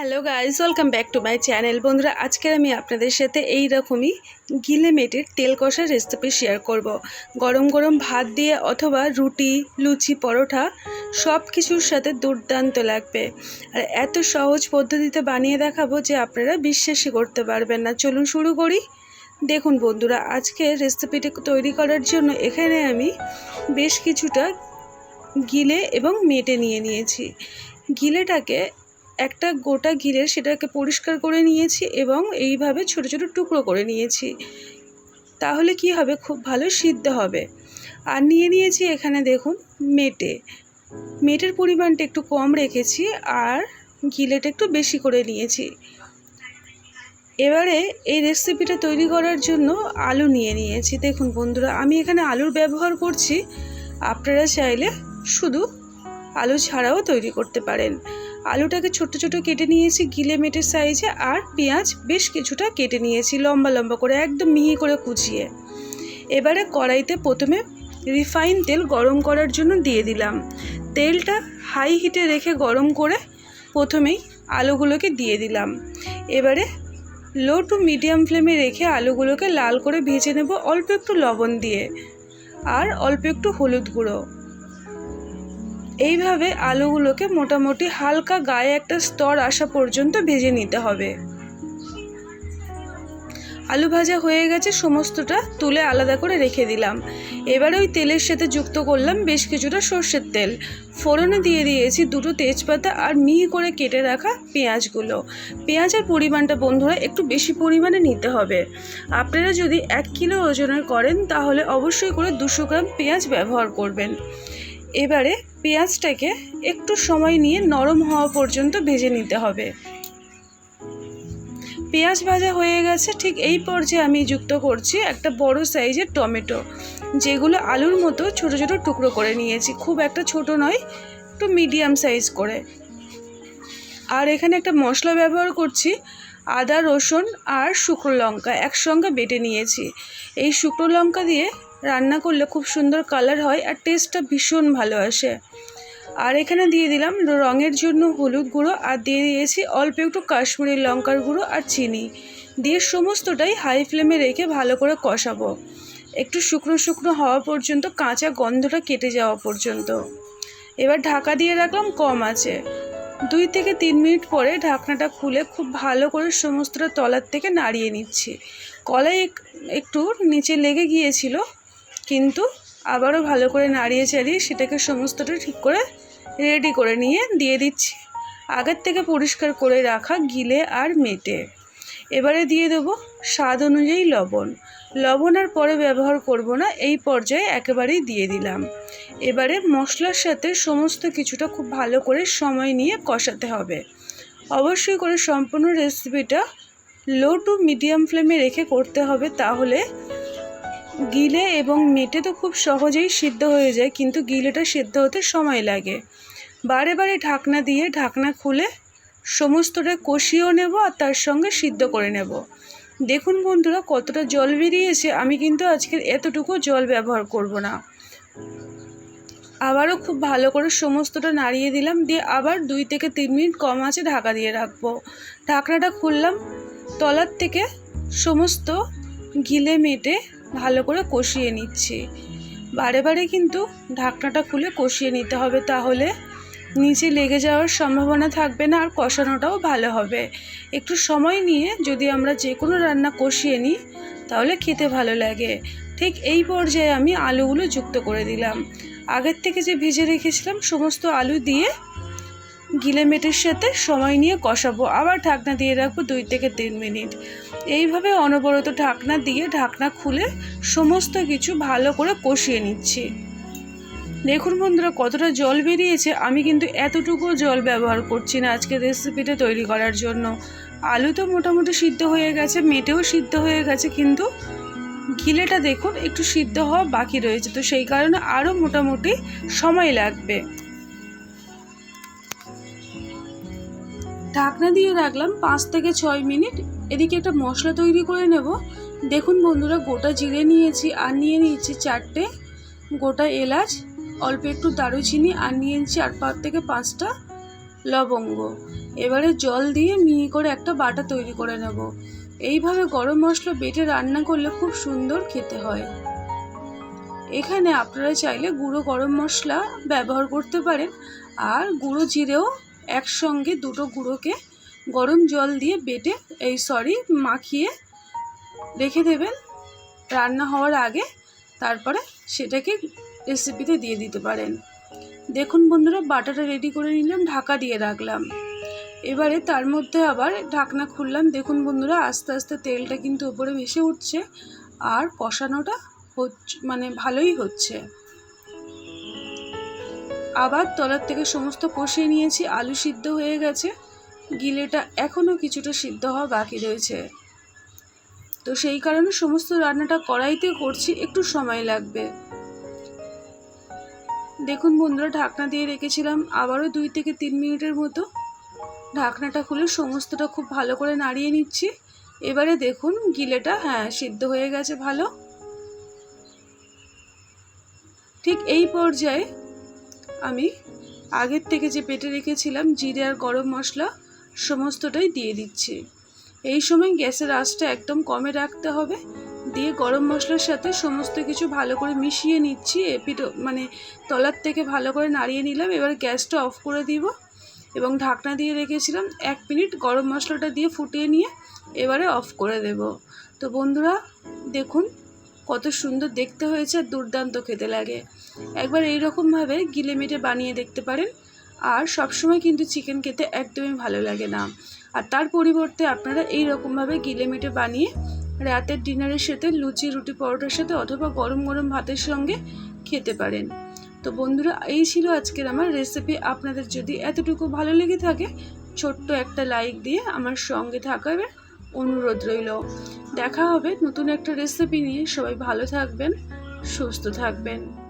Hello guys welcome back to my channel বন্ধুরা, আজকের আমি আপনাদের সাথে এই রকমই গিলে মেটের তেল কষার রেসিপি শেয়ার করব। গরম গরম ভাত দিয়ে অথবা রুটি, লুচি, পরোটা সব কিছুর সাথে দুর্দান্ত লাগবে। আর এত সহজ পদ্ধতিতে বানিয়ে দেখাবো যে আপনারা বিশ্বাসই করতে পারবেন না। চলুন শুরু করি। দেখুন বন্ধুরা, আজকে রেসিপিটি তৈরি করার জন্য এখানে আমি বেশ কিছুটা গিলে এবং মেটে নিয়ে নিয়েছি। গিলেটাকে একটা গোটা ঘিরে সেটাকে পরিষ্কার করে নিয়েছি এবং এইভাবে ছোট ছোট টুকরো করে নিয়েছি। তাহলে কি হবে? খুব ভালো সিদ্ধ হবে। আর নিয়ে নিয়েছি এখানে দেখুন মেটে। মেটের পরিমাণটা একটু কম রেখেছি আর গিলেটা একটু বেশি করে নিয়েছি। এবারে এই রেসিপিটা তৈরি করার জন্য আলু নিয়ে নিয়েছি। দেখুন বন্ধুরা, আমি এখানে আলুর ব্যবহার করছি। আপনারা চাইলে শুধু আলু ছাড়াও তৈরি করতে পারেন। আলুটাকে ছোট ছোট কেটে নিয়েছি, গিলে মেটের সাইজে, আর পেঁয়াজ বেশ কিছুটা কেটে নিয়েছি, লম্বা লম্বা করে, একদম মিহি করে কুচিয়ে। এবারে কড়াইতে প্রথমে রিফাইন তেল গরম করার জন্য দিয়ে দিলাম। তেলটা হাই হিটে রেখে গরম করে প্রথমেই আলুগুলোকে দিয়ে দিলাম। এবারে লো টু মিডিয়াম ফ্লেমে রেখে আলুগুলোকে লাল করে ভেজে নেব, অল্প একটু লবণ দিয়ে, আর অল্প একটু হলুদ গুঁড়ো। এইভাবে আলুগুলোকে মোটামুটি হালকা গায়ে একটা স্তর আসা পর্যন্ত ভেজে নিতে হবে। আলু ভাজা হয়ে গেছে, সমস্তটা তুলে আলাদা করে রেখে দিলাম। এবারে ওই তেলের সাথে যুক্ত করলাম বেশ কিছুটা সর্ষের তেল। ফোড়নে দিয়ে দিয়েছি দুটো তেজপাতা আর মিহি করে কেটে রাখা পেঁয়াজগুলো। পেঁয়াজের পরিমাণটা বন্ধুরা একটু বেশি পরিমাণে নিতে হবে। আপনারা যদি এক কিলো ওজনের করেন তাহলে অবশ্যই করে দুশো গ্রাম পেঁয়াজ ব্যবহার করবেন। এবারে পেঁয়াজটাকে একটু সময় নিয়ে নরম হওয়া পর্যন্ত ভেজে নিতে হবে। পেঁয়াজ ভাজা হয়ে গেছে, ঠিক এই পর্যায়ে আমি যুক্ত করছি একটা বড় সাইজের টমেটো, যেগুলো আলুর মতো ছোট ছোট টুকরো করে নিয়েছি। খুব একটা ছোট নয়, একটু মিডিয়াম সাইজ করে। আর এখানে একটা মশলা ব্যবহার করছি, আদা, রসুন আর শুকনো লঙ্কা একসঙ্গে বেটে নিয়েছি। এই শুকনো লঙ্কা দিয়ে রান্না করলে খুব সুন্দর কালার হয় আর টেস্টটা ভীষণ ভালো আসে। আর এখানে দিয়ে দিলাম রঙের জন্য হলুদ গুঁড়ো আর দিয়ে দিয়েছি অল্প একটু কাশ্মীরি লঙ্কার গুঁড়ো আর চিনি। দিয়ে সমস্তটাই হাই ফ্লেমে রেখে ভালো করে কষাবো। একটু শুকনো শুকনো হওয়া পর্যন্ত কাঁচা গন্ধটা কেটে যাওয়া পর্যন্ত। এবার ঢাকা দিয়ে রাখলাম কম আছে। দুই থেকে তিন মিনিট পরে ঢাকনাটা খুলে খুব ভালো করে সমস্তটা তলার থেকে নাড়িয়ে নিচ্ছি। কলাই একটু নিচে লেগে গিয়েছিল কিন্তু আবারও ভালো করে নাড়িয়ে চাড়িয়ে সেটাকে সমস্তটা ঠিক করে রেডি করে নিয়ে দিয়ে দিচ্ছি। আগের থেকে পরিষ্কার করে রাখা গিলে আর মেটে। এবারে দিয়ে দেবো স্বাদ অনুযায়ী লবণ। লবণ আর পরে ব্যবহার করব না, এই পর্যায়ে একেবারেই দিয়ে দিলাম। এবারে মশলার সাথে সমস্ত কিছুটা খুব ভালো করে সময় নিয়ে কষাতে হবে। অবশ্যই করে সম্পূর্ণ রেসিপিটা লো টু মিডিয়াম ফ্লেমে রেখে করতে হবে, তাহলে গিলে এবং মেটে তো খুব সহজেই সিদ্ধ হয়ে যায়, কিন্তু গিলেটা সিদ্ধ হতে সময় লাগে। বারে বারে ঢাকনা দিয়ে ঢাকনা খুলে সমস্তটা কষিয়েও নেব আর তার সঙ্গে সিদ্ধ করে নেব। দেখুন বন্ধুরা, কতটা জল বেরিয়েছে, আমি কিন্তু আজকের এতটুকু জল ব্যবহার করব না। আবারও খুব ভালো করে সমস্তটা নাড়িয়ে দিলাম, দিয়ে আবার দুই থেকে তিন মিনিট কম আছে ঢাকা দিয়ে রাখব। ঢাকনাটা খুললাম, তলার থেকে সমস্ত গিলে মেটে ভালো করে কষিয়ে নিচ্ছি। বারে বারে কিন্তু ঢাকনাটা খুলে কষিয়ে নিতে হবে তাহলে। নিচে লেগে যাওয়ার সম্ভাবনা থাকবে না আর কষানোটাও ভালো হবে। একটু সময় নিয়ে যদি আমরা যে কোনো রান্না কষিয়ে নিই, তাহলে খেতে ভালো লাগে। ঠিক এই পর্যায়ে আমি আলুগুলো যুক্ত করে দিলাম। আগের থেকে যে ভেজে রেখেছিলাম, সমস্ত আলু দিয়ে গিলে মেটের সাথে সময় নিয়ে কষাবো। আবার ঢাকনা দিয়ে রাখব দুই থেকে তিন মিনিট। এইভাবে অনবরত ঢাকনা দিয়ে ঢাকনা খুলে সমস্ত কিছু ভালো করে কষিয়ে নিচ্ছি। দেখুন বন্ধুরা, কতটা জল বেরিয়েছে। আমি কিন্তু এতটুকু জল ব্যবহার করছি না আজকে রেসিপিটা তৈরি করার জন্য। আলু তো মোটামুটি সিদ্ধ হয়ে গেছে, মেটেও সিদ্ধ হয়ে গেছে, কিন্তু ঘিলেটা দেখুন, একটু সিদ্ধ হওয়া বাকি রয়েছে। তো সেই কারণে আরও মোটামুটি সময় লাগবে। ঢাকনা দিয়ে রাখলাম পাঁচ থেকে ছয় মিনিট। এদিকে একটা মশলা তৈরি করে নেব। দেখুন বন্ধুরা, গোটা জিরে নিয়েছি, আর নিয়ে নিয়েছি চারটে। গোটা এলাচ, অল্প একটু দারুচিনি, আর নিয়ে নিয়েছি আর পাঁচ থেকে পাঁচটা লবঙ্গ। এবারে জল দিয়ে মিহি করে একটা বাটা তৈরি করে নেব। এইভাবে গরম মশলা বেটে রান্না করলে খুব সুন্দর খেতে হয়। এখানে আপনারা চাইলে গুঁড়ো গরম মশলা ব্যবহার করতে পারেন, আর গুঁড়ো জিরেও একসঙ্গে দুটো গুঁড়োকে গরম জল দিয়ে বেটে, এই সরি, মাখিয়ে রেখে দেবেন। রান্না হওয়ার আগে তারপরে সেটাকে রেসিপিতে দিয়ে দিতে পারেন। দেখুন বন্ধুরা বাটাটা রেডি করে নিলাম, ঢাকা দিয়ে রাখলাম। এবারে তার মধ্যে আবার ঢাকনা খুললাম। দেখুন বন্ধুরা, আস্তে আস্তে তেলটা কিন্তু উপরে ভেসে উঠছে আর কষানোটা হচ্ছে মানে ভালোই হচ্ছে। আবার তলার থেকে সমস্ত কষিয়ে নিয়েছি, আলু সিদ্ধ হয়ে গেছে। গিলেটা এখনও কিছুটা সিদ্ধ হওয়া বাকি রয়েছে। তো সেই কারণে সমস্ত রান্নাটা কড়াইতে করছি, একটু সময় লাগবে। দেখুন বন্ধুরা, ঢাকনা দিয়ে রেখেছিলাম আবারও দুই থেকে তিন মিনিটের মতো। ঢাকনাটা খুলে সমস্তটা খুব ভালো করে নাড়িয়ে নিচ্ছি। এবারে দেখুন গিলেটা হ্যাঁ সিদ্ধ হয়ে গেছে ভালো। ঠিক এই পর্যায়ে আমি আগের থেকে যে পেটে রেখেছিলাম জিরে আর গরম মশলা, সমস্তটাই দিয়ে দিচ্ছি। এই সময় গ্যাসের আঁচটা একদম কমে রাখতে হবে। দিয়ে গরম মশলার সাথে সমস্ত কিছু ভালো করে মিশিয়ে নিচ্ছি। এপিটো মানে তলার থেকে ভালো করে নাড়িয়ে নিলাম। এবার গ্যাসটা অফ করে দিব এবং ঢাকনা দিয়ে রেখেছিলাম এক মিনিট। গরম মশলাটা দিয়ে ফুটিয়ে নিয়ে এবারে অফ করে দেব। তো বন্ধুরা, দেখুন কত সুন্দর দেখতে হয়েছে দুর্দান্ত খেতে লাগে। একবার এইরকমভাবে গিলে মেটে বানিয়ে দেখতে পারেন। আর সবসময় কিন্তু চিকেন খেতে একদমই ভালো লাগে না। আর তার পরিবর্তে আপনারা এই রকমভাবে গিলে মেটে বানিয়ে রাতের ডিনারের সাথে লুচি, রুটি পরোটার সাথে অথবা গরম গরম ভাতের সঙ্গে খেতে পারেন। তো বন্ধুরা, এই ছিল আজকের আমার রেসিপি আপনাদের যদি এতটুকু ভালো লেগে থাকে, ছোট্ট একটা লাইক দিয়ে আমার সঙ্গে থাকার অনুরোধ রইল। দেখা হবে নতুন একটা রেসিপি নিয়ে। সবাই ভালো থাকবেন, সুস্থ থাকবেন।